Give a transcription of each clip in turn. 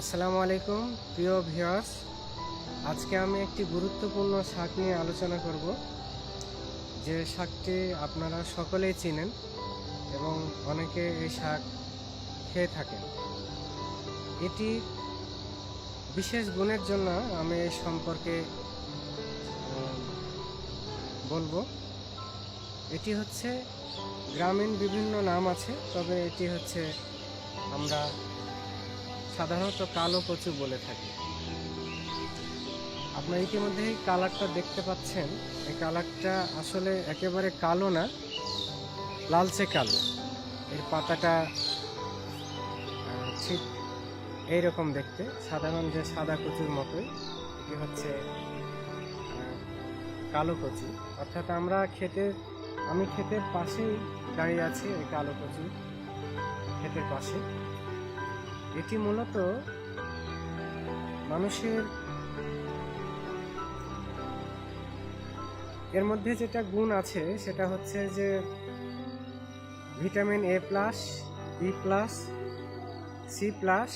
আসসালামু আলাইকুম, প্রিয় ভিউয়ার্স। আজকে আমি একটি গুরুত্বপূর্ণ শাক নিয়ে আলোচনা করব। যে শাকটি আপনারা সকলেই চিনেন এবং অনেকে এই শাক খেয়ে থাকেন। এটি বিশেষ গুণের জন্য আমি এই সম্পর্কে বলব। এটি হচ্ছে, গ্রামীণ বিভিন্ন নাম আছে, তবে এটি হচ্ছে আমরা সাধারণত কালো কচু বলে থাকি। আপনারা ইতিমধ্যেই কালারটা দেখতে পাচ্ছেন। এই কালারটা আসলে একেবারে কালো না, লালচে কালো। এর পাতাটা ঠিক এইরকম দেখতে, সাধারণ যে সাদা কচুর মতোই। এটি হচ্ছে কালো কচু। অর্থাৎ আমরা ক্ষেতের আমি ক্ষেতের পাশেই দাঁড়িয়ে আছি এই কালো কচু ক্ষেতের পাশে। এটি মূলত মানুষের এর মধ্যে যেটা গুণ আছে, সেটা হচ্ছে যে vitamin A plus B plus C plus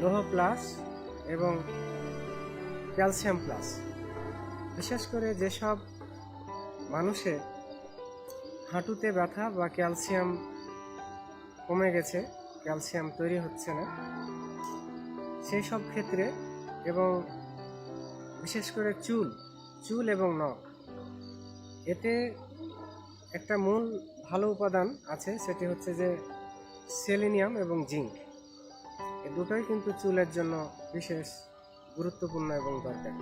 Loh plus এবং ক্যালসিয়াম প্লাস বিশেষ করে যেসব মানুষের হাঁটুতে ব্যথা বা ক্যালসিয়াম কমে গেছে ক্যালসিয়াম তৈরি হচ্ছে না। সেই সব ক্ষেত্রে এবং বিশেষ করে চুল চুল এবং নখ, এতে একটা মূল ভালো উপাদান আছে, সেটি হচ্ছে যে সেলিনিয়াম এবং জিঙ্ক। এ দুটোই কিন্তু চুলের জন্য বিশেষ গুরুত্বপূর্ণ এবং দরকার।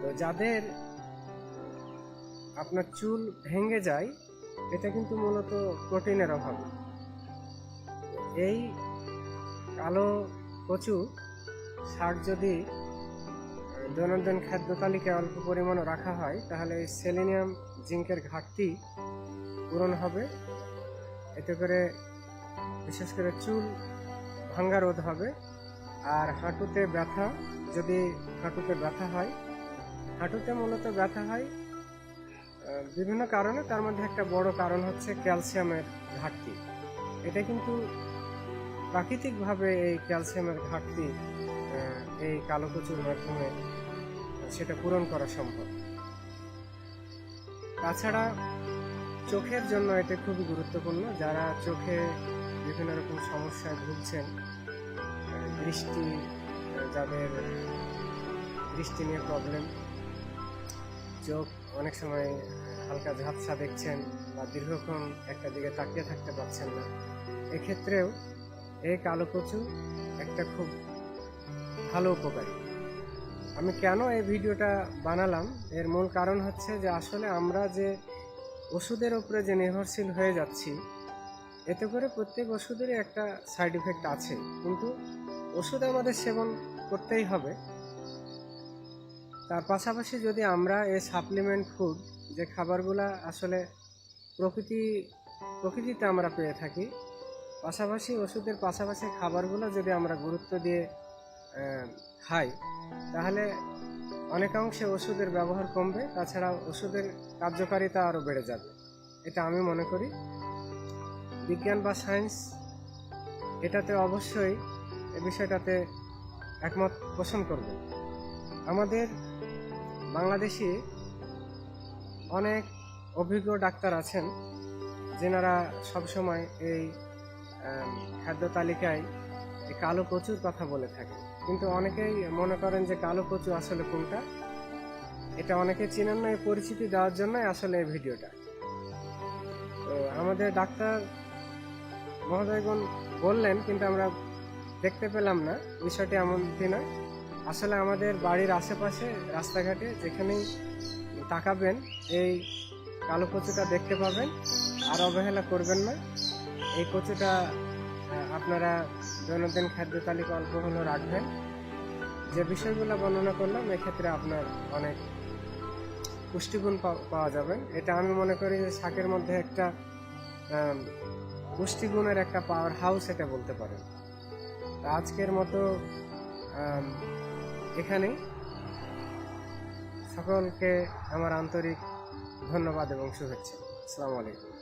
তো যাদের আপনার চুল ভেঙে যায়, এটা কিন্তু মূলত প্রোটিনের অভাব। এই কালো কচু শাক যদি দৈনন্দিন খাদ্য তালিকায় অল্প পরিমাণে রাখা হয়, তাহলে এই সেলেনিয়াম জিঙ্কের ঘাটতি পূরণ হবে। এতে করে বিশেষ করে চুল ভাঙ্গা রোধ হবে। আর হাঁটুতে ব্যথা, যদি হাঁটুতে ব্যথা হয়, হাঁটুতে মূলত ব্যথা হয় বিভিন্ন কারণে, তার মধ্যে একটা বড় কারণ হচ্ছে ক্যালসিয়ামের ঘাটতি। এটা কিন্তু প্রাকৃতিকভাবে এই ক্যালসিয়ামের ঘাটতি এই কালো কচুর মাধ্যমে সেটা পূরণ করা সম্ভব। তাছাড়া চোখের জন্য এটা খুবই গুরুত্বপূর্ণ। যারা চোখে বিভিন্ন রকম সমস্যায় ভুগছেন দৃষ্টি যাদের দৃষ্টি নিয়ে প্রবলেম চোখ অনেক সময় হালকা ঝাপসা দেখছেন বা দীর্ঘক্ষণ একটা দিকে তাকিয়ে থাকতে পারছেন না, এক্ষেত্রেও এই কালো কচু একটা খুব ভালো উপকারী। আমি কেন এই ভিডিওটা বানালাম? এর মূল কারণ হচ্ছে যে আসলে আমরা যে ওষুধের উপরে যে নির্ভরশীল হয়ে যাচ্ছি, এতে করে প্রত্যেক ওষুধেরই একটা সাইড ইফেক্ট আছে। কিন্তু ওষুধ আমাদের সেবন করতেই হবে। তার পাশাপাশি যদি আমরা এই সাপ্লিমেন্ট ফুড যে খাবারগুলা আসলে প্রকৃতি, প্রকৃতিতে আমরা পেয়ে থাকি পাশাপাশি ওষুধের পাশাপাশি খাবারগুলো যদি আমরা গুরুত্ব দিয়ে খাই, তাহলে অনেকাংশে ওষুধের ব্যবহার কমবে, তাছাড়া ওষুধের কার্যকারিতা আরও বেড়ে যাবে। এটা আমি মনে করি। বিজ্ঞান বা সায়েন্স এটাতে অবশ্যই এ বিষয়টাতে একমত পোষণ করবে। আমাদের বাংলাদেশে অনেক অভিজ্ঞ ডাক্তার আছেন, যেনারা সবসময় এই খাদ্য তালিকায় কালো কচুর কথা বলে থাকেন কিন্তু অনেকেই মনে করেন যে কালো কচু আসলে কোনটা? এটা অনেকে চিনেন না পরিচিতি দেওয়ার জন্যই আসলে এই ভিডিওটা। তো আমাদের ডাক্তার মহোদয়গণ বললেন, কিন্তু আমরা দেখতে পেলাম না, বিষয়টি এমনটি নয় আসলে আমাদের বাড়ির আশেপাশে রাস্তাঘাটে যেখানেই তাকাবেন, এই কালো কচুটা দেখতে পাবেন, আর অবহেলা করবেন না। এই কচুটা আপনারা দৈনন্দিন খাদ্য তালিকা অল্প হলেও রাখবেন। যে বিষয়গুলো বর্ণনা করলাম, এক্ষেত্রে আপনার অনেক পুষ্টিগুণ পাও- পাওয়া যাবে। এটা আমি মনে করি যে শাকের মধ্যে একটা পুষ্টিগুণের একটা পাওয়ার হাউস এটা বলতে পারেন। আজকের মতো এখানেই। সকলকে আমার আন্তরিক ধন্যবাদ এবং শুভেচ্ছা। আসসালামু আলাইকুম।